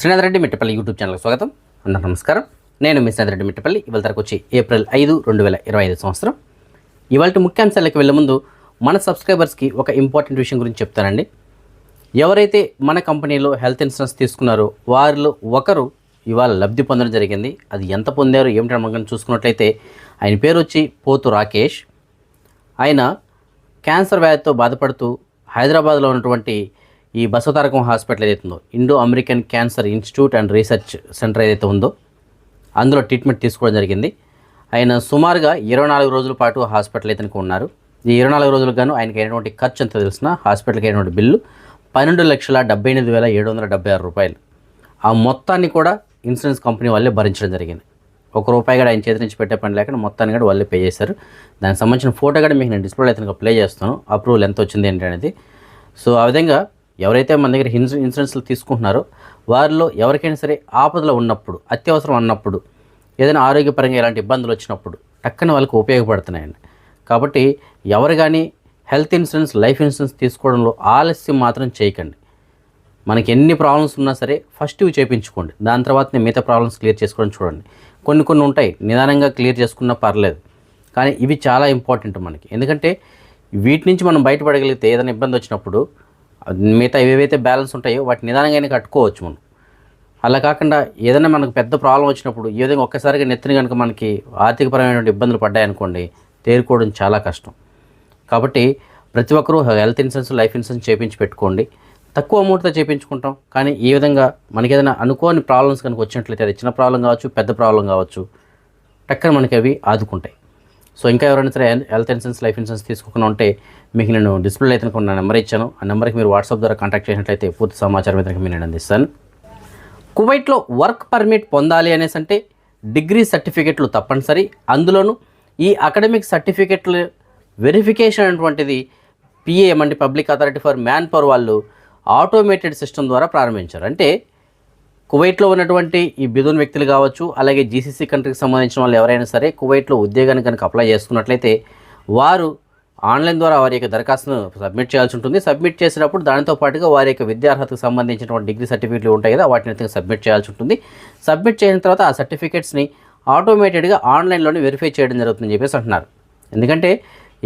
Srinath Reddy Mittapalli YouTube ఛానల్కి స్వాగతం. అందరూ నమస్కారం. నేను మీ శ్రీనాథ్ రెడ్డి మిట్టపల్లి. ఇవాళ తరకు వచ్చి ఏప్రిల్ ఐదు రెండు వేల ఇరవై ఐదు సంవత్సరం. ఇవాళ ముఖ్యాంశాలకు వెళ్ళే ముందు మన సబ్స్క్రైబర్స్కి ఒక ఇంపార్టెంట్ విషయం గురించి చెప్తానండి. ఎవరైతే మన కంపెనీలో హెల్త్ ఇన్సూరెన్స్ తీసుకున్నారో వారిలో ఒకరు ఇవాళ లబ్ధి పొందడం జరిగింది. అది ఎంత పొందారో ఏమిటని మనం చూసుకున్నట్లయితే ఆయన పేరు వచ్చి పోతు రాకేష్. ఆయన క్యాన్సర్ వ్యాధితో బాధపడుతూ హైదరాబాద్లో ఉన్నటువంటి ఈ బసవతారకం హాస్పిటల్ ఏదైతే ఉందో Indo American cancer institute and research centre ఏదైతే ఉందో అందులో ట్రీట్మెంట్ తీసుకోవడం జరిగింది. ఆయన సుమారుగా ఇరవై నాలుగు రోజుల పాటు హాస్పిటల్ అయితే ఉన్నారు ఈ ఇరవై నాలుగు రోజులకు గాను ఆయనకి అయినటువంటి ఖర్చు ఎంత తెలిసిన హాస్పిటల్కి అయినటువంటి బిల్లు పన్నెండు లక్షల డెబ్బై ఎనిమిది వేల ఏడు వందల డెబ్బై ఆరు రూపాయలు. ఆ మొత్తాన్ని కూడా ఇన్సూరెన్స్ కంపెనీ వాళ్ళే భరించడం జరిగింది. ఒక రూపాయి కూడా ఆయన చేతి నుంచి పెట్టే పని లేకుండా మొత్తాన్ని కూడా వాళ్ళే పే చేశారు. దానికి సంబంధించిన ఫోటో కూడా మీకు నేను డిస్ప్లే అయితే ప్లే చేస్తాను అప్రూవల్ ఎంత వచ్చింది ఏంటి అనేది. సో ఆ విధంగా ఎవరైతే మన దగ్గర ఇన్సూ ఇన్సూరెన్స్లు తీసుకుంటున్నారో వారిలో ఎవరికైనా సరే ఆపదలో ఉన్నప్పుడు అత్యవసరం అన్నప్పుడు ఏదైనా ఆరోగ్యపరంగా ఇలాంటి ఇబ్బందులు వచ్చినప్పుడు టక్కన వాళ్ళకి ఉపయోగపడుతున్నాయండి. కాబట్టి ఎవరు కానీ హెల్త్ ఇన్సూరెన్స్ లైఫ్ ఇన్సూరెన్స్ తీసుకోవడంలో ఆలస్యం మాత్రం చేయకండి. మనకి ఎన్ని ప్రాబ్లమ్స్ ఉన్నా సరే ఫస్ట్ ఇవి చేయించుకోండి దాని తర్వాత మిగతా ప్రాబ్లమ్స్ క్లియర్ చేసుకోవడం చూడండి. కొన్ని కొన్ని ఉంటాయి నిదానంగా క్లియర్ చేసుకున్నా పర్లేదు. కానీ ఇవి చాలా ఇంపార్టెంట్ మనకి. ఎందుకంటే వీటి నుంచి మనం బయటపడగలిగితే ఏదైనా ఇబ్బంది వచ్చినప్పుడు మిగతా ఏవైతే బ్యాలెన్స్ ఉంటాయో వాటి నిదానంగానే కట్టుకోవచ్చు మనం. అలా కాకుండా ఏదైనా మనకు పెద్ద ప్రాబ్లం వచ్చినప్పుడు ఏ విధంగా ఒక్కసారిగా నెత్తిన కనుక మనకి ఆర్థికపరమైనటువంటి ఇబ్బందులు పడ్డాయనుకోండి తేరుకోవడం చాలా కష్టం. కాబట్టి ప్రతి ఒక్కరూ హెల్త్ ఇన్సూరెన్స్ లైఫ్ ఇన్సూరెన్స్ చేయించి పెట్టుకోండి. తక్కువ అమౌంట్తో చేయించుకుంటాం కానీ ఈ విధంగా మనకి ఏదైనా అనుకోని ప్రాబ్లమ్స్ కనుక వచ్చినట్లయితే అది చిన్న ప్రాబ్లం కావచ్చు పెద్ద ప్రాబ్లం కావచ్చు టక్కన మనకి అవి ఆదుకుంటాయి. సో ఇంకా ఎవరైనా సరే హెల్త్ ఇన్సూరెన్స్ లైఫ్ ఇన్సూరెన్స్ తీసుకోకుండా ఉంటే మీకు నేను డిస్ప్లే అయితే నా నెంబర్ ఇచ్చాను. ఆ నెంబర్కి మీరు వాట్సాప్ ద్వారా కాంటాక్ట్ చేసినట్లయితే పూర్తి సమాచారం అయితే నేను అందిస్తాను. కువైట్లో వర్క్ పర్మిట్ పొందాలి అనేసి అంటే డిగ్రీ సర్టిఫికెట్లు తప్పనిసరి. అందులోనూ ఈ అకాడమిక్ సర్టిఫికెట్లు వెరిఫికేషన్ అనేటువంటిది పిఏఎం అంటే public authority for man power వాళ్ళు ఆటోమేటెడ్ సిస్టమ్ ద్వారా ప్రారంభించారు. అంటే కువైట్లో ఉన్నటువంటి ఈ బిదున్ వ్యక్తులు కావచ్చు అలాగే జీసీసీ కంట్రీకి సంబంధించిన వాళ్ళు ఎవరైనా సరే కువైట్లో ఉద్యోగానికి కనుక అప్లై చేసుకున్నట్లయితే వారు ఆన్లైన్ ద్వారా వారి యొక్క దరఖాస్తును సబ్మిట్ చేయాల్సి ఉంటుంది. సబ్మిట్ చేసినప్పుడు దానితో పాటుగా వారి యొక్క విద్యార్హతకు సంబంధించినటువంటి డిగ్రీ సర్టిఫికేట్లు ఉంటాయి కదా వాటిని అయితే సబ్మిట్ చేయాల్సి ఉంటుంది. సబ్మిట్ చేసిన తర్వాత ఆ సర్టిఫికేట్స్ని ఆటోమేటెడ్గా ఆన్లైన్లోనే వెరిఫై చేయడం జరుగుతుందని చెప్పేసి అంటున్నారు. ఎందుకంటే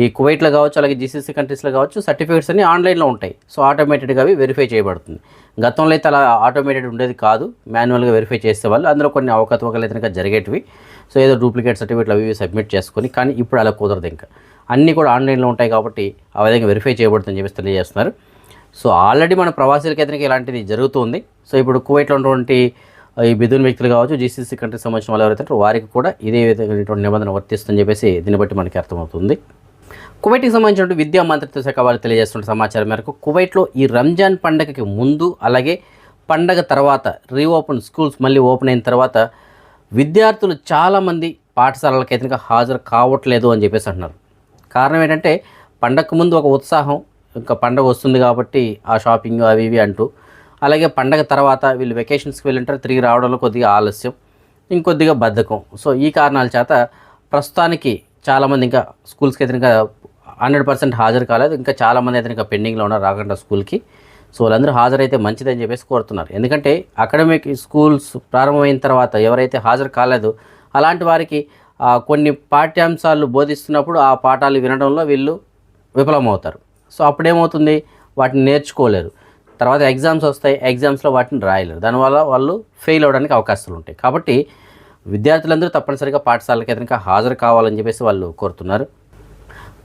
ఈ కువైట్లో కావచ్చు అలాగే జీసీసీ కంట్రీస్లో కావచ్చు సర్టిఫికేట్స్ అన్ని ఆన్లైన్లో ఉంటాయి. సో ఆటోమేటెడ్గా అవి వెరిఫై చేయబడుతుంది. గతంలో అయితే అలా ఆటోమేటెడ్ ఉండేది కాదు. మాన్యువల్గా వెరిఫై చేసేవాళ్ళు అందులో కొన్ని అవకతవకలు అయితే జరిగేటివి. సో ఏదో డూప్లికేట్ సర్టిఫికేట్లు అవి సబ్మిట్ చేసుకొని కానీ ఇప్పుడు అలా కుదరదు ఇంకా. అన్నీ కూడా ఆన్లైన్లో ఉంటాయి కాబట్టి ఆ విధంగా వెరిఫై చేయబడుతుందని చెప్పేసి తెలియజేస్తున్నారు. సో ఆల్రెడీ మన ప్రవాసీలకి అయితే ఇలాంటిది జరుగుతుంది. సో ఇప్పుడు కువైట్లో ఉన్నటువంటి ఈ బిదున్ వ్యక్తులు కావచ్చు జీసీసీ కంట్రీకి సంబంధించిన వాళ్ళు ఎవరైతే వారికి కూడా ఇదే విధమైనటువంటి నిబంధన వర్తిస్తుందని చెప్పేసి దీన్ని బట్టి మనకి అర్థమవుతుంది. కువైట్కి సంబంధించిన విద్యా మంత్రిత్వ శాఖ వారు తెలియజేస్తున్న సమాచారం మేరకు కువైట్లో ఈ రంజాన్ పండగకి ముందు అలాగే పండగ తర్వాత రీఓపెన్ స్కూల్స్ మళ్ళీ ఓపెన్ అయిన తర్వాత విద్యార్థులు చాలామంది పాఠశాలలకు అయితే హాజరు కావట్లేదు అని చెప్పేసి అంటున్నారు. కారణం ఏంటంటే పండగకు ముందు ఒక ఉత్సాహం ఇంకా పండగ వస్తుంది కాబట్టి ఆ షాపింగ్ అవి ఇవి అంటూ అలాగే పండగ తర్వాత వీళ్ళు వెకేషన్స్కి వెళ్ళింటారు తిరిగి రావడంలో కొద్దిగా ఆలస్యం ఇంకొద్దిగా బద్ధకం. సో ఈ కారణాల చేత ప్రస్తుతానికి చాలామంది ఇంకా స్కూల్స్కి అయితే ఇంకా హండ్రెడ్ పర్సెంట్ హాజరు కాలేదు. ఇంకా చాలామంది అయితే ఇంకా పెండింగ్లో ఉన్నారు రాకుండా స్కూల్కి. సో వాళ్ళందరూ హాజరైతే మంచిదని చెప్పేసి కోరుతున్నారు. ఎందుకంటే అకాడమిక్ స్కూల్స్ ప్రారంభమైన తర్వాత ఎవరైతే హాజరు కాలేదు అలాంటి వారికి కొన్ని పాఠ్యాంశాలు బోధిస్తున్నప్పుడు ఆ పాఠాలు వినడంలో వీళ్ళు విఫలమవుతారు. సో అప్పుడేమవుతుంది? వాటిని నేర్చుకోలేరు. తర్వాత ఎగ్జామ్స్ వస్తాయి. ఎగ్జామ్స్లో వాటిని రాయలేరు. దానివల్ల వాళ్ళు ఫెయిల్ అవ్వడానికి అవకాశాలు ఉంటాయి. కాబట్టి విద్యార్థులందరూ తప్పనిసరిగా పాఠశాలకి ఎదురుగా హాజరు కావాలని చెప్పేసి వాళ్ళు కోరుతున్నారు.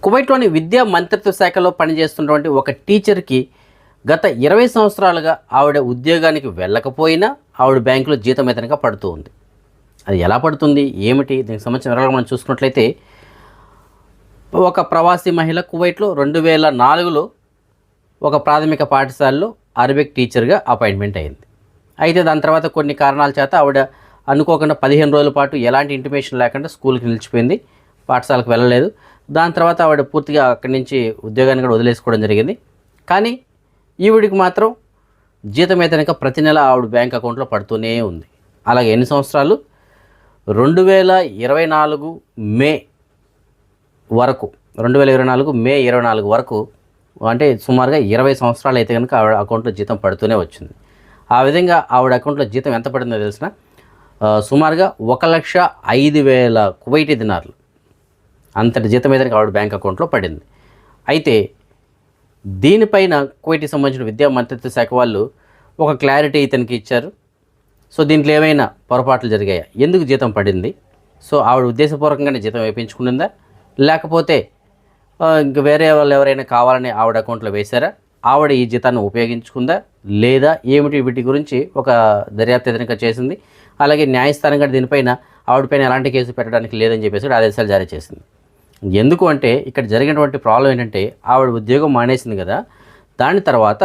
కువైట్లోని విద్యా మంత్రిత్వ శాఖలో పనిచేస్తున్నటువంటి ఒక టీచర్కి గత ఇరవై సంవత్సరాలుగా ఆవిడ ఉద్యోగానికి వెళ్ళకపోయినా ఆవిడ బ్యాంకులో జీతం ఇతనిగా పడుతూ ఉంది. అది ఎలా పడుతుంది? ఏమిటి? దీనికి సంబంధించిన వివరాలు మనం చూసుకున్నట్లయితే ఒక ప్రవాసీ మహిళ కువైట్లో రెండు వేల నాలుగులో ఒక ప్రాథమిక పాఠశాలలో అరబిక్ టీచర్గా అపాయింట్మెంట్ అయింది. అయితే దాని తర్వాత కొన్ని కారణాల చేత ఆవిడ అనుకోకుండా పదిహేను రోజుల పాటు ఎలాంటి ఇంటిమేషన్ లేకుండా స్కూల్కి నిలిచిపోయింది. పాఠశాలకు వెళ్ళలేదు. దాని తర్వాత ఆవిడ పూర్తిగా అక్కడి నుంచి ఉద్యోగాన్ని కూడా వదిలేసుకోవడం జరిగింది. కానీ ఈవిడికి మాత్రం జీతం అయితే ప్రతి నెల ఆవిడ బ్యాంక్ అకౌంట్లో పడుతూనే ఉంది. అలాగే ఎన్ని సంవత్సరాలు? రెండు వేల ఇరవై నాలుగు మే వరకు రెండు వేల ఇరవై నాలుగు మే ఇరవై నాలుగు వరకు అంటే సుమారుగా ఇరవై సంవత్సరాలు అయితే కనుక ఆవిడ అకౌంట్లో జీతం పడుతూనే వచ్చింది. ఆ విధంగా ఆవిడ అకౌంట్లో జీతం ఎంత పడిందో తెలిసిన? సుమారుగా ఒక లక్ష ఐదు వేల కువైటీ దినార్లు. అంతటి జీతం ఏదైనా ఆవిడ బ్యాంక్ అకౌంట్లో పడింది. అయితే దీనిపైన కువైట్కి సంబంధించిన విద్యా మంత్రిత్వ శాఖ వాళ్ళు ఒక క్లారిటీ ఇతనికి ఇచ్చారు. సో దీంట్లో ఏమైనా పొరపాట్లు జరిగాయా? ఎందుకు జీతం పడింది? సో ఆవిడ ఉద్దేశపూర్వకంగానే జీతం వేయించుకునిందా లేకపోతే ఇంక వేరే వాళ్ళు ఎవరైనా కావాలని ఆవిడ అకౌంట్లో వేశారా? ఆవిడ ఈ జీతాన్ని ఉపయోగించుకుందా? లేదా ఏమిటి వీటి గురించి ఒక దర్యాప్తు ఎదురుగా చేసింది? అలాగే న్యాయస్థానం కూడా దీనిపైన ఆవిడపైన ఎలాంటి కేసు పెట్టడానికి లేదని చెప్పేసి ఆదేశాలు జారీ చేసింది. ఎందుకు అంటే ఇక్కడ జరిగినటువంటి ప్రాబ్లం ఏంటంటే ఆవిడ ఉద్యోగం మానేసింది కదా దాని తర్వాత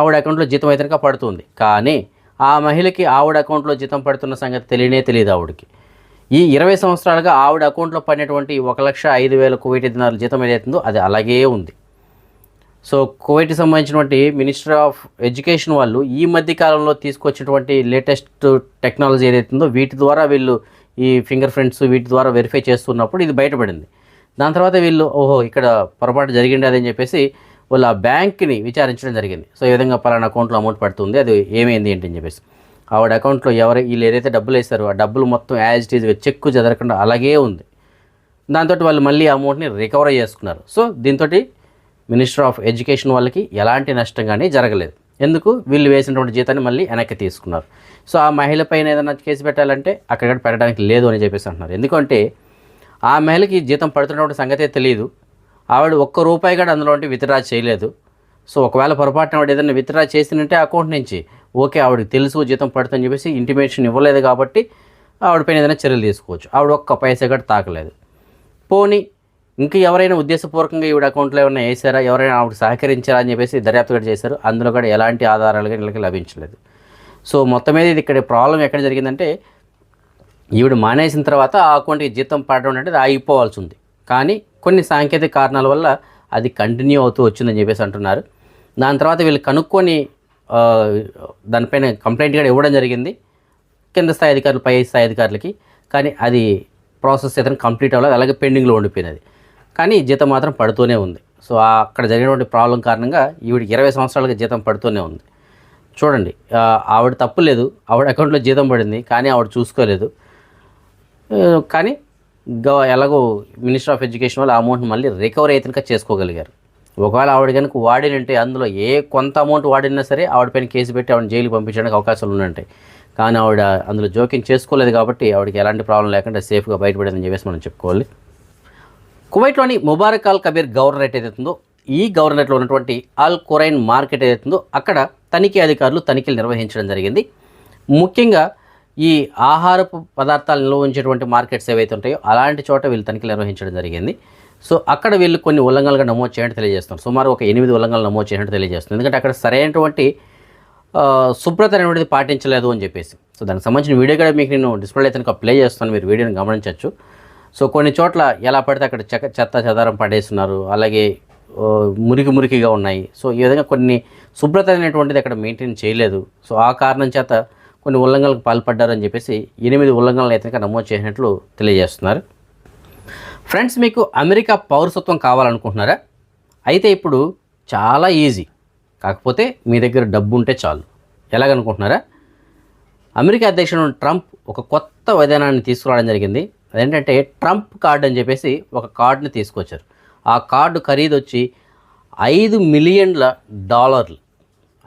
ఆవిడ అకౌంట్లో జీతం అయితే కనుక పడుతుంది. కానీ ఆ మహిళకి ఆవిడ అకౌంట్లో జీతం పడుతున్న సంగతి తెలియనే తెలియదు ఆవిడకి. ఈ ఇరవై సంవత్సరాలుగా ఆవిడ అకౌంట్లో పడినటువంటి ఒక లక్ష ఐదు వేల కువైట్ దినాలు జీతం ఏదైతుందో అది అలాగే ఉంది. సో కువైట్కి సంబంధించినటువంటి మినిస్టర్ ఆఫ్ ఎడ్యుకేషన్ వాళ్ళు ఈ మధ్య కాలంలో తీసుకొచ్చినటువంటి లేటెస్ట్ టెక్నాలజీ ఏదైతుందో వీటి ద్వారా వీళ్ళు ఈ ఫింగర్ ప్రింట్స్ వీటి ద్వారా వెరిఫై చేస్తున్నప్పుడు ఇది బయటపడింది. దాని తర్వాత వీళ్ళు ఓహో ఇక్కడ పొరపాటు జరిగింది అదని చెప్పేసి వాళ్ళు ఆ బ్యాంక్ని విచారించడం జరిగింది. సో ఈ విధంగా పలానా అకౌంట్లో అమౌంట్ పడుతుంది అది ఏమైంది ఏంటి అని చెప్పేసి. ఆవిడ అకౌంట్లో ఎవరు వీళ్ళు ఏదైతే డబ్బులు వేస్తారో ఆ డబ్బులు మొత్తం యాజ్ ఇట్ ఈజ్ చెక్కు చెదరకుండా అలాగే ఉంది. దాంతో వాళ్ళు మళ్ళీ ఆ అమౌంట్ని రికవర్ చేసుకున్నారు. సో దీంతో మినిస్టర్ ఆఫ్ ఎడ్యుకేషన్ వాళ్ళకి ఎలాంటి నష్టం కానీ జరగలేదు. ఎందుకు? వీళ్ళు వేసినటువంటి జీతాన్ని మళ్ళీ వెనక్కి తీసుకున్నారు. సో ఆ మహిళ పైన ఏదైనా కేసు పెట్టాలంటే అక్కడ పెట్టడానికి లేదు అని చెప్పేసి అంటున్నారు. ఎందుకంటే ఆ మహిళకి జీతం పడుతున్నటువంటి సంగతే తెలియదు ఆవిడ ఒక్క రూపాయి కూడా అందులో విత్డ్రా చేయలేదు. సో ఒకవేళ పొరపాటున ఆవిడ ఏదైనా విత్డ్రా చేసినంటే అకౌంట్ నుంచి ఓకే ఆవిడకి తెలుసు జీతం పడుతుందని చెప్పేసి ఇంటిమేషన్ ఇవ్వలేదు కాబట్టి ఆవిడపైన ఏదైనా చర్యలు తీసుకోవచ్చు. ఆవిడ ఒక్క పైసా కూడా తాకలేదు. పోనీ ఇంకా ఎవరైనా ఉద్దేశపూర్వకంగా ఈవిడ అకౌంట్లో ఏమైనా వేసారా ఎవరైనా ఆవిడ సహకరించారా అని చెప్పేసి దర్యాప్తు కూడా చేశారు. అందులో కూడా ఎలాంటి ఆధారాలు కానీ వీళ్ళకి లభించలేదు. సో మొత్తం మీద ఇది ఇక్కడ ప్రాబ్లం ఎక్కడ జరిగిందంటే ఈవిడ మానేసిన తర్వాత ఆ అకౌంట్కి జీతం పడడం అనేది ఆగిపోవాల్సి ఉంది కానీ కొన్ని సాంకేతిక కారణాల వల్ల అది కంటిన్యూ అవుతూ వచ్చిందని చెప్పేసి అంటున్నారు. దాని తర్వాత వీళ్ళు కనుక్కొని దానిపైన కంప్లైంట్ కూడా ఇవ్వడం జరిగింది. కింద స్థాయి అధికారులు పై స్థాయి అధికారులకి. కానీ అది ప్రాసెస్ ఇతను కంప్లీట్ అవ్వలేదు. అలాగే పెండింగ్లో ఉండిపోయినది. కానీ జీతం మాత్రం పడుతూనే ఉంది. సో అక్కడ జరిగినటువంటి ప్రాబ్లం కారణంగా ఈవిడికి ఇరవై సంవత్సరాలుగా జీతం పడుతూనే ఉంది. చూడండి ఆవిడ తప్పు లేదు. ఆవిడ అకౌంట్లో జీతం పడింది. కానీ ఆవిడ చూసుకోలేదు. కానీ గవ- ఎలాగో మినిస్టర్ ఆఫ్ ఎడ్యుకేషన్ వాళ్ళు ఆ అమౌంట్ మళ్ళీ రికవర్ అయితే చేసుకోగలిగారు. ఒకవేళ ఆవిడ కనుక వాడినంటే అందులో ఏ కొంత అమౌంట్ వాడినా సరే ఆవిడ పైన కేసు పెట్టి ఆవిడ జైలు పంపించడానికి అవకాశాలు ఉన్నాయంటాయి. కానీ ఆవిడ అందులో జోక్యం చేసుకోలేదు కాబట్టి ఆవిడకి ఎలాంటి ప్రాబ్లం లేకుండా సేఫ్గా బయటపడేదని చెప్పేసి మనం చెప్పుకోవాలి. కువైట్లోని ముబారక్ అల్ కబీర్ గవర్నరేట్ ఏదైతుందో ఈ గవర్నరేట్లో ఉన్నటువంటి అల్ కురైన్ మార్కెట్ ఏదైతుందో అక్కడ తనిఖీ అధికారులు తనిఖీలు నిర్వహించడం జరిగింది. ముఖ్యంగా ఈ ఆహారపు పదార్థాలు నిల్వ ఉంచేటువంటి మార్కెట్స్ ఏవైతే ఉంటాయో అలాంటి చోట వీళ్ళు తనిఖీలు నిర్వహించడం జరిగింది. సో అక్కడ వీళ్ళు కొన్ని ఉల్లంఘనలుగా నమోదు చేయడం తెలియజేస్తున్నారు. సుమారు ఒక ఎనిమిది ఉల్లంఘనలు నమోదు చేయడం తెలియజేస్తుంది ఎందుకంటే అక్కడ సరైనటువంటి శుభ్రత అనేటువంటిది పాటించలేదు అని చెప్పేసి. సో దానికి సంబంధించిన వీడియో కూడా మీకు నేను డిస్ప్లే అయితే ప్లే చేస్తాను మీరు వీడియోని గమనించవచ్చు. సో కొన్ని చోట్ల ఎలా పడితే అక్కడ చెక్క చెత్త చెదారం పడేస్తున్నారు. అలాగే మురికి మురికిగా ఉన్నాయి. సో ఈ విధంగా కొన్ని శుభ్రత అనేటువంటిది అక్కడ మెయింటైన్ చేయలేదు. సో ఆ కారణం చేత కొన్ని ఉల్లంఘనలకు పాల్పడ్డారని చెప్పేసి ఎనిమిది ఉల్లంఘనలు అయితే నమోదు చేసినట్లు తెలియజేస్తున్నారు. ఫ్రెండ్స్ మీకు అమెరికా పౌరసత్వం కావాలనుకుంటున్నారా? అయితే ఇప్పుడు చాలా ఈజీ. కాకపోతే మీ దగ్గర డబ్బు ఉంటే చాలు. ఎలాగనుకుంటున్నారా? అమెరికా అధ్యక్షుడు ట్రంప్ ఒక కొత్త విధానాన్ని తీసుకురావడం జరిగింది. అదేంటంటే ట్రంప్ కార్డు అని చెప్పేసి ఒక కార్డుని తీసుకొచ్చారు. ఆ కార్డు ఖరీదు వచ్చి ఐదు మిలియన్ల డాలర్లు.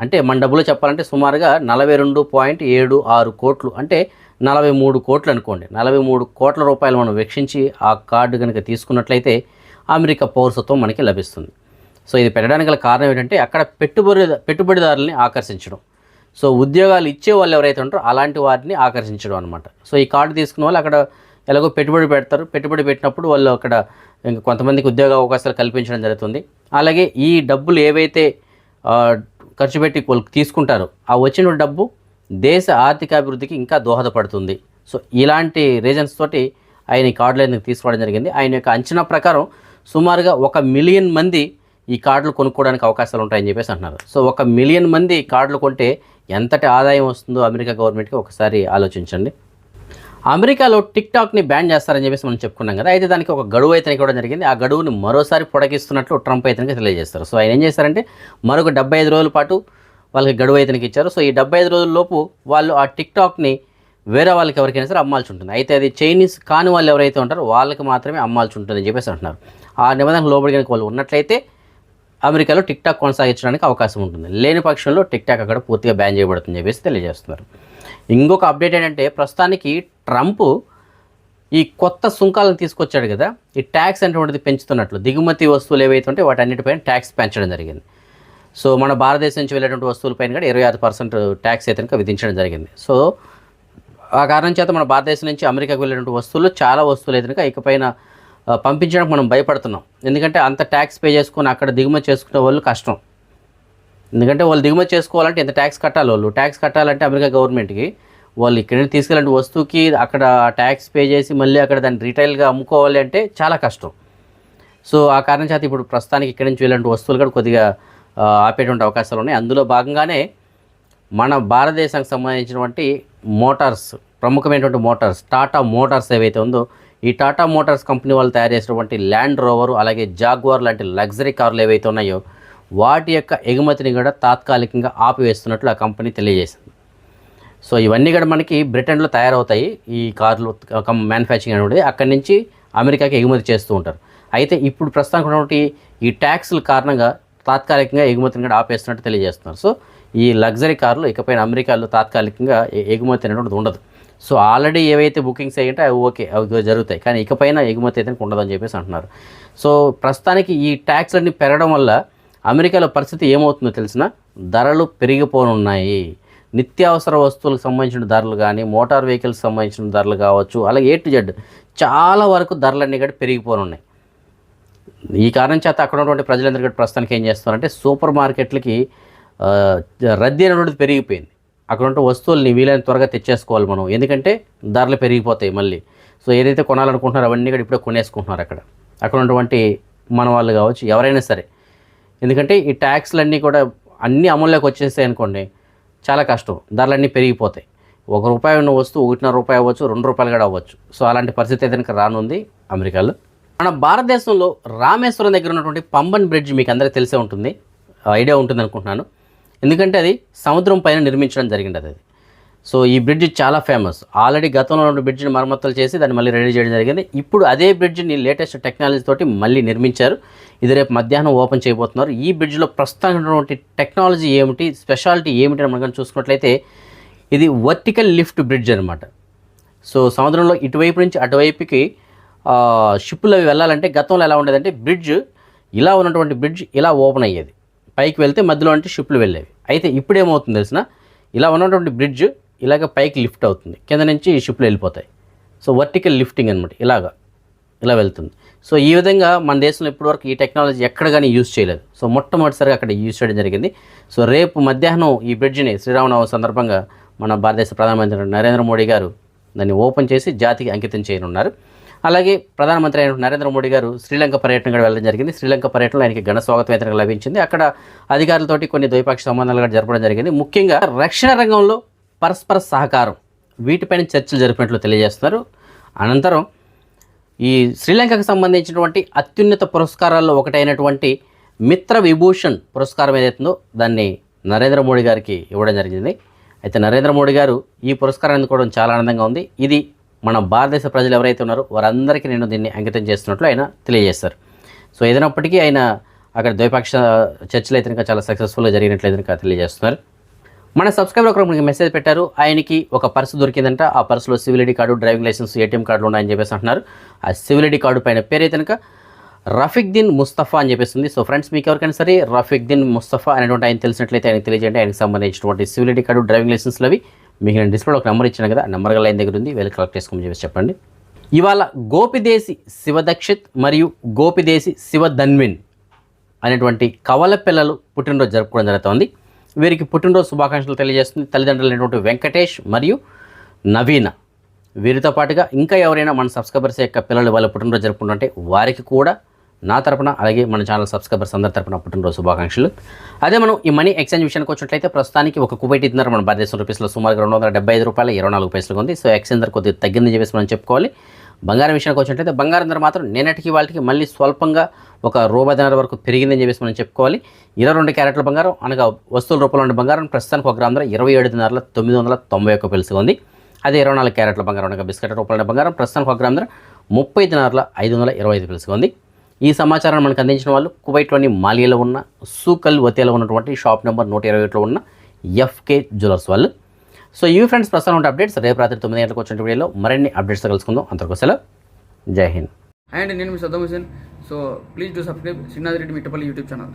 అంటే మన డబ్బులు చెప్పాలంటే సుమారుగా నలభై రెండు పాయింట్ ఏడు ఆరు కోట్లు అంటే నలభై మూడు కోట్లు అనుకోండి. నలభై మూడు కోట్ల రూపాయలు మనం వెక్షించి ఆ కార్డు కనుక తీసుకున్నట్లయితే అమెరికా పౌరసత్వం మనకి లభిస్తుంది. సో ఇది పెట్టడానికి గల కారణం ఏంటంటే అక్కడ పెట్టుబడి పెట్టుబడిదారుల్ని ఆకర్షించడం. సో ఉద్యోగాలు ఇచ్చే వాళ్ళు ఎవరైతే ఉంటారో అలాంటి వారిని ఆకర్షించడం అనమాట సో ఈ కార్డు తీసుకున్న వాళ్ళు అక్కడ ఎలాగో పెట్టుబడి పెడతారు. పెట్టుబడి పెట్టినప్పుడు వాళ్ళు అక్కడ ఇంకా కొంతమందికి ఉద్యోగ అవకాశాలు కల్పించడం జరుగుతుంది. అలాగే ఈ డబ్బులు ఏవైతే ఖర్చు పెట్టి తీసుకుంటారు. ఆ వచ్చిన డబ్బు దేశ ఆర్థికాభివృద్ధికి ఇంకా దోహదపడుతుంది. సో ఇలాంటి రీజన్స్ తోటి ఆయన ఈ కార్డులు ఎందుకు తీసుకోవడం జరిగింది. ఆయన యొక్క అంచనా ప్రకారం సుమారుగా ఒక మిలియన్ మంది ఈ కార్డులు కొనుక్కోవడానికి అవకాశాలు ఉంటాయని చెప్పేసి అంటున్నారు. సో ఒక మిలియన్ మంది కార్డులు కొంటే ఎంతటి ఆదాయం వస్తుందో అమెరికా గవర్నమెంట్కి ఒకసారి ఆలోచించండి. అమెరికాలో టిక్ టాక్ని బ్యాన్ చేస్తారని చెప్పేసి మనం చెప్పుకున్నాం కదా. అయితే దానికి ఒక గడువు అయితే కూడా జరిగింది. ఆ గడువుని మరోసారి పొడకిస్తున్నట్లు ట్రంప్ అయితే తెలియజేస్తారు. సో ఆయన ఏం చేస్తారంటే మరొక డెబ్బై ఐదు రోజుల పాటు వాళ్ళకి గడువు అయితే ఇచ్చారు. సో ఈ డెబ్బై ఐదు రోజుల లోపు వాళ్ళు ఆ టిక్ టాక్ని వేరే వాళ్ళకి ఎవరికైనా సరే అమ్మాల్సి ఉంటుంది. అయితే అది చైనీస్ కాని వాళ్ళు ఎవరైతే ఉంటారో వాళ్ళకి మాత్రమే అమ్మాల్సి ఉంటుందని చెప్పేసి అంటున్నారు. ఆ నిబంధనకు లోబడి కనుక వాళ్ళు ఉన్నట్లయితే అమెరికాలో టిక్ టాక్ కొనసాగించడానికి అవకాశం ఉంటుంది. లేని పక్షంలో టిక్ టాక్ అక్కడ పూర్తిగా బ్యాన్ చేయబడుతుంది చెప్పేసి తెలియజేస్తున్నారు. ఇంకొక అప్డేట్ ఏంటంటే ప్రస్తుతానికి ట్రంప్ ఈ కొత్త సుంకాలను తీసుకొచ్చాడు కదా ఈ ట్యాక్స్ అనేటువంటిది పెంచుతున్నట్లు. దిగుమతి వస్తువులు ఏవైతే ఉంటే వాటన్నిటిపైన ట్యాక్స్ పెంచడం జరిగింది. సో మన భారతదేశం నుంచి వెళ్ళేటువంటి వస్తువులపైన కూడా ఇరవై ఆరు పర్సెంట్ ట్యాక్స్ అయితే కనుక విధించడం జరిగింది. సో ఆ కారణం చేత మన భారతదేశం నుంచి అమెరికాకు వెళ్ళేటువంటి వస్తువులు చాలా వస్తువులు అయితే కనుక ఇకపైన పంపించడానికి మనం భయపడుతున్నాం. ఎందుకంటే అంత ట్యాక్స్ పే చేసుకుని అక్కడ దిగుమతి చేసుకునే వాళ్ళు కష్టం. ఎందుకంటే వాళ్ళు దిగుమతి చేసుకోవాలంటే ఎంత ట్యాక్స్ కట్టాలి వాళ్ళు. ట్యాక్స్ కట్టాలంటే అమెరికా గవర్నమెంట్కి వాళ్ళు ఇక్కడ నుంచి తీసుకెళ్ళిన వస్తువుకి అక్కడ ట్యాక్స్ పే చేసి మళ్ళీ అక్కడ దాన్ని రీటైల్గా అమ్ముకోవాలి అంటే చాలా కష్టం. సో ఆ కారణం చేత ఇప్పుడు ప్రస్తుతానికి ఇక్కడి నుంచి వెళ్ళిన వస్తువులు కూడా కొద్దిగా ఆపేటువంటి అవకాశాలు ఉన్నాయి. అందులో భాగంగానే మన భారతదేశానికి సంబంధించినటువంటి మోటార్స్ ప్రముఖమైనటువంటి మోటార్స్ టాటా మోటార్స్ ఏవైతే ఉందో ఈ టాటా మోటార్స్ కంపెనీ వాళ్ళు తయారు చేసినటువంటి ల్యాండ్ రోవర్ అలాగే జాగ్వార్ లాంటి లగ్జరీ కార్లు ఏవైతే ఉన్నాయో వాటి యొక్క ఎగుమతిని కూడా తాత్కాలికంగా ఆపివేస్తున్నట్లు ఆ కంపెనీ తెలియజేసింది. సో ఇవన్నీ కూడా మనకి బ్రిటన్లో తయారవుతాయి. ఈ కార్లు మ్యానుఫ్యాక్చరింగ్ అనేది అక్కడి నుంచి అమెరికాకి ఎగుమతి చేస్తూ ఉంటారు. అయితే ఇప్పుడు ప్రస్తుతానికి ఉన్నటువంటి ఈ ట్యాక్స్ల కారణంగా తాత్కాలికంగా ఎగుమతిని కూడా ఆపేస్తున్నట్టు తెలియజేస్తున్నారు. సో ఈ లగ్జరీ కార్లు ఇకపైన అమెరికాలో తాత్కాలికంగా ఎగుమతి అనేటువంటిది ఉండదు. సో ఆల్రెడీ ఏవైతే బుకింగ్స్ అయ్యింటే అవి ఓకే అవి జరుగుతాయి. కానీ ఇకపైన ఎగుమతి అయితే ఉండదని చెప్పేసి అంటున్నారు. సో ప్రస్తుతానికి ఈ ట్యాక్స్లన్నీ పెరగడం వల్ల అమెరికాలో పరిస్థితి ఏమవుతుందో తెలిసిన ధరలు పెరిగిపోనున్నాయి. నిత్యావసర వస్తువులకు సంబంధించిన ధరలు కానీ మోటార్ వెహికల్స్ సంబంధించిన ధరలు కావచ్చు అలాగే ఏ టు జెడ్ చాలా వరకు ధరలన్నీ కూడా పెరిగిపోనున్నాయి ఈ కారణం చేత అక్కడ ఉన్నటువంటి ప్రజలందరూ కూడా ప్రస్తుతానికి ఏం చేస్తున్నారంటే సూపర్ మార్కెట్లకి రద్దీ అనేటువంటిది పెరిగిపోయింది. అక్కడ ఉంటే వస్తువుల్ని వీలైన త్వరగా తెచ్చేసుకోవాలి మనం. ఎందుకంటే ధరలు పెరిగిపోతాయి మళ్ళీ. సో ఏదైతే కొనాలనుకుంటున్నారో అవన్నీ కూడా ఇప్పుడే కొనేసుకుంటున్నారు అక్కడ. అక్కడ ఉన్నటువంటి మన వాళ్ళు కావచ్చు ఎవరైనా సరే. ఎందుకంటే ఈ ట్యాక్స్లన్నీ కూడా అన్నీ అమల్లోకి వచ్చేస్తాయి అనుకోండి చాలా కష్టం. ధరలన్నీ పెరిగిపోతాయి. ఒక రూపాయి ఉన్న వస్తువు ఒకటిన్నర రూపాయి అవ్వచ్చు రెండు రూపాయలు కూడా అవ్వచ్చు. సో అలాంటి పరిస్థితి ఏదైనా రానుంది అమెరికాలో. మన భారతదేశంలో రామేశ్వరం దగ్గర ఉన్నటువంటి పంబన్ బ్రిడ్జ్ మీకు అందరికీ తెలిసే ఉంటుంది. ఐడియా ఉంటుంది అనుకుంటున్నాను ఎందుకంటే అది సముద్రం పైన నిర్మించడం జరిగింది అది. సో ఈ బ్రిడ్జ్ చాలా ఫేమస్. ఆల్రెడీ గతంలో ఉన్న బ్రిడ్జ్ని మరమ్మతులు చేసి దాన్ని మళ్ళీ రెడీ చేయడం జరిగింది. ఇప్పుడు అదే బ్రిడ్జ్ని లేటెస్ట్ టెక్నాలజీ తోటి మళ్ళీ నిర్మించారు. ఇది రేపు మధ్యాహ్నం ఓపెన్ చేయబోతున్నారు. ఈ బ్రిడ్జ్లో ప్రస్తుతం టెక్నాలజీ ఏమిటి స్పెషాలిటీ ఏమిటి అని మనం చూసుకున్నట్లయితే ఇది వర్టికల్ లిఫ్ట్ బ్రిడ్జ్ అనమాట సో సముద్రంలో ఇటువైపు నుంచి అటువైపుకి షిప్పులు అవి వెళ్ళాలంటే గతంలో ఎలా ఉండేదంటే బ్రిడ్జ్ ఇలా ఉన్నటువంటి బ్రిడ్జ్ ఇలా ఓపెన్ అయ్యేది. పైకి వెళ్తే మధ్యలో అంటే షిప్పులు వెళ్ళేవి. అయితే ఇప్పుడు ఏమవుతుంది తెలిసిన? ఇలా ఉన్నటువంటి బ్రిడ్జ్ ఇలాగ పైకి లిఫ్ట్ అవుతుంది. కింద నుంచి షిప్లు వెళ్ళిపోతాయి. సో వర్టికల్ లిఫ్టింగ్ అనమాట ఇలాగా. ఇలా వెళ్తుంది. సో ఈ విధంగా మన దేశంలో ఇప్పటివరకు ఈ టెక్నాలజీ ఎక్కడ కానీ యూజ్ చేయలేదు. సో మొట్టమొదటిసారిగా అక్కడ యూజ్ చేయడం జరిగింది. సో రేపు మధ్యాహ్నం ఈ బ్రిడ్జ్ని శ్రీరామనవమి సందర్భంగా మన భారతదేశ ప్రధానమంత్రి నరేంద్ర మోడీ గారు దాన్ని ఓపెన్ చేసి జాతికి అంకితం చేయనున్నారు. అలాగే ప్రధానమంత్రి అయిన నరేంద్ర మోడీ గారు శ్రీలంక పర్యటన కూడా వెళ్ళడం జరిగింది. శ్రీలంక పర్యటనలో ఆయనకి ఘన స్వాగతం అయితే లభించింది. అక్కడ అధికారులతోటి కొన్ని ద్వైపాక్షిక సంబంధాలు కూడా జరపడం జరిగింది. ముఖ్యంగా రక్షణ రంగంలో పరస్పర సహకారం. వీటిపైన చర్చలు జరిపినట్లు తెలియజేస్తున్నారు. అనంతరం ఈ శ్రీలంకకు సంబంధించినటువంటి అత్యున్నత పురస్కారాల్లో ఒకటైనటువంటి మిత్ర విభూషణ్ పురస్కారం ఏదైతుందో దాన్ని నరేంద్ర మోడీ గారికి ఇవ్వడం జరిగింది. అయితే నరేంద్ర మోడీ గారు ఈ పురస్కారం అందుకోవడం చాలా ఆనందంగా ఉంది. ఇది మన భారతదేశ ప్రజలు ఎవరైతే ఉన్నారో వారందరికీ నేను దీన్ని అంకితం చేస్తున్నట్లు ఆయన తెలియజేస్తారు సో ఏదైనప్పటికీ ఆయన అక్కడ ద్వైపాక్ష చర్చలు అయితే ఇంకా చాలా సక్సెస్ఫుల్గా జరిగినట్లు అయితే తెలియజేస్తున్నారు. మన సబ్స్క్రైబర్ ఒకరు మనకి మెసేజ్ పెట్టారు ఆయనకి ఒక పర్సు దొరికిందంట. ఆ పర్సులో civil ID card driving licence ATM కార్డులు ఉన్నాయని చెప్పేసి అంటున్నారు. ఆ సివిల్ ఐడి కార్డు పైన పేరు కనుక రఫీక్ దిన్ ముస్తఫా అని చెప్పేసింది. సో ఫ్రెండ్స్ మీకు ఎవరికైనా సరే రఫిక్ దిన్ ముస్తఫా అనేటువంటి ఆయన తెలిసినట్లయితే ఆయనకు తెలియజేయండి. ఆయనకు సంబంధించినటువంటి సివిల్ ఐడి కార్డు డ్రైవింగ్ లైసెన్స్లు అవి మీకు నేను డిస్ప్లేలో ఒక నెంబర్ ఇచ్చాను కదా నెంబర్ గల ఆయన దగ్గర ఉంది. వెళ్ళి కలెక్ట్ చేసుకోమని చెప్పేసి చెప్పండి. ఇవాళ గోపిదేశి శివదక్షిత్ మరియు గోపిదేశి శివధన్విన్ అనేటువంటి కవల పిల్లలు పుట్టినరోజు జరుపుకోవడం జరుగుతోంది. వీరికి పుట్టినరోజు శుభాకాంక్షలు తెలియజేస్తుంది తల్లిదండ్రులు అయినటువంటి వెంకటేష్ మరియు నవీన. వీరితో పాటుగా ఇంకా ఎవరైనా మన సబ్స్క్రైబర్స్ యొక్క పిల్లలు వాళ్ళ పుట్టినరోజు జరుపుకుంటుంటే వారికి కూడా నా తరపున అలాగే మన ఛానల్ సబ్స్క్రైబర్స్ అందరి తరపున పుట్టినరోజు శుభాకాంక్షలు. అదే మనం ఈ మనీ ఎక్స్చేంజ్ విషయానికి వచ్చినట్లయితే ప్రస్తుతానికి ఒక కువైట్ ఇద్దరు మన భారతదేశం రూపీస్లో సుమారుగా రెండు వందల డెబ్బై ఐదు రూపాయలు ఇరవై నాలుగు పైసలు ఉంది. సో ఎక్స్చేంజ్ ధర కొద్దిగా తగ్గిందని చెప్పేసి మనం చెప్పుకోవాలి. బంగారం విషయానికి వచ్చినట్లయితే బంగారం ధర మాత్రం నిన్నటికి వాళ్ళకి మళ్ళీ స్వల్పంగా ఒక రూపాయి ధర వరకు పెరిగిందని చెప్పేసి మనం చెప్పుకోవాలి. ఇరవై రెండు క్యారెట్ల బంగారం అనగా వస్తువుల రూపంలో ఉన్న బంగారం ప్రస్తుతానికి ఒక గ్రామ ధర ఇరవై ఏడు తొమ్మిది వందల తొంభై ఒక్క పిలుసుగా ఉంది. అదే ఇరవై నాలుగు క్యారెట్ల బంగారం అనగా బిస్కెట్ రూపంలో బంగారం ప్రస్తుతానికి ఒక గ్రామ ధర ముప్పై దినారుల ఐదు వందల ఇరవై ఐదు పిలుసుగా ఉంది. ఈ సమాచారాన్ని మనకు అందించిన వాళ్ళు కువైట్లోని మాలియాలో ఉన్న సూకల్ వతేలో ఉన్నటువంటి షాప్ నెంబర్ నూట ఇరవై ఒకటిలో ఉన్న ఎఫ్కే జ్యువెలర్స్ వాళ్ళు. సో ఈ ఫ్రెండ్స్ ప్రస్తుతం ఉంటే అప్డేట్స్ రేపు రాత్రి తొమ్మిది గంటలకు వచ్చిన వీడియోలో మరిన్ని అప్డేట్స్ కలుసుకుందాం. అంతవరకు సెలవు. జై హింద్. అండ్ నేను మీ Saddam Hussain so please do subscribe Srinath Reddy Mittapalli YouTube channel.